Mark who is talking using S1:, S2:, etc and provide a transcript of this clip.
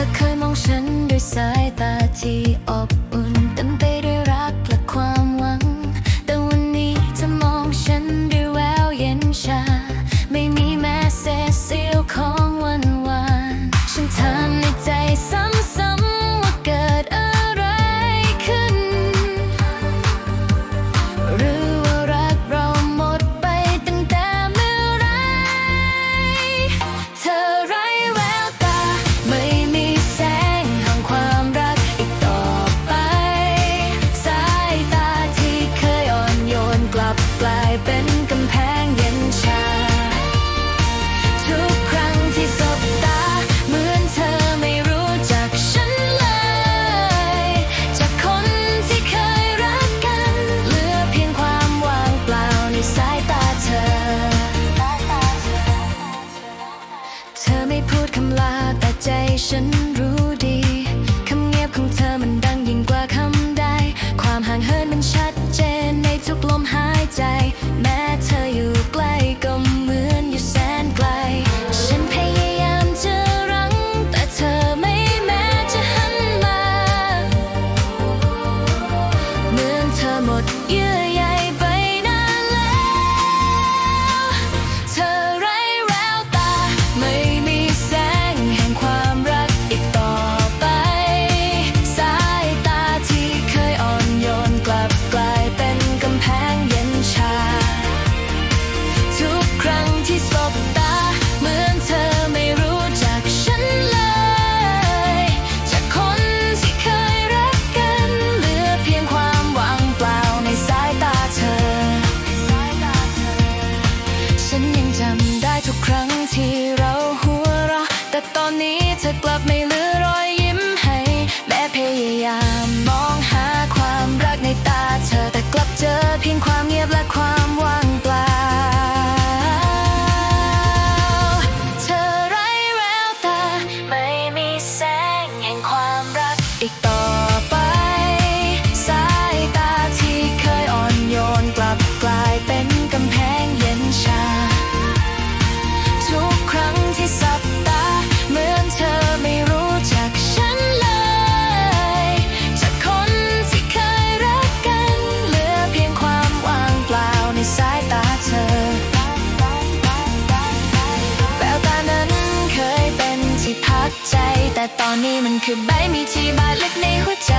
S1: ธอเคยมองฉันด้วยสายตาที่อบอุ่นเต็มไป คำลาแต่ใจฉัน จำได้ทุกครั้งที่เราหัวเราะแต่ตอนนี้เธอกลับไม่ แต่ตอนนี้มันคือใบมีที่บาดลึกในหัวใจ